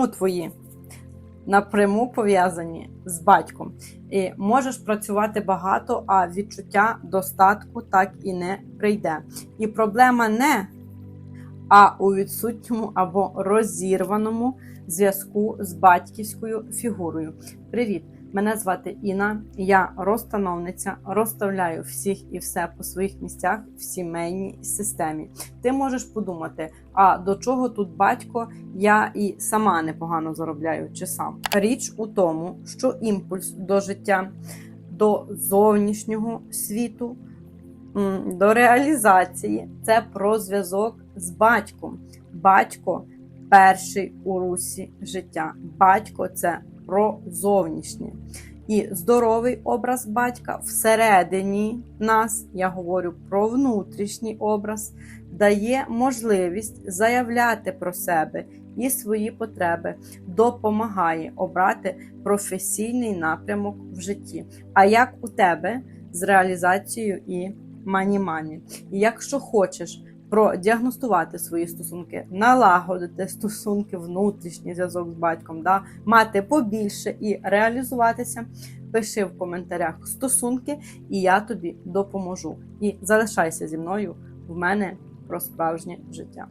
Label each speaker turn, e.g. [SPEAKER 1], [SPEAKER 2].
[SPEAKER 1] Чому твої? Напряму пов'язані з батьком. І можеш працювати багато, а відчуття достатку так і не прийде. І проблема не а у відсутньому або розірваному зв'язку з батьківською фігурою. Привіт! Мене звати Інна, я розстановниця, розставляю всіх і все по своїх місцях в сімейній системі. Ти можеш подумати, а до чого тут батько, я і сама непогано заробляю чи сам. Річ у тому, що імпульс до життя, до зовнішнього світу, до реалізації це про зв'язок з батьком. Батько перший у русі життя. Батько це про зовнішнє. І здоровий образ батька всередині нас, я говорю про внутрішній образ, дає можливість заявляти про себе і свої потреби, допомагає обрати професійний напрямок в житті. А як у тебе з реалізацією і мані-мані? І якщо хочеш продіагностувати свої стосунки, налагодити стосунки, внутрішній зв'язок з батьком, да, мати побільше і реалізуватися. Пиши в коментарях стосунки, і я тобі допоможу. І залишайся зі мною в мене про справжнє життя.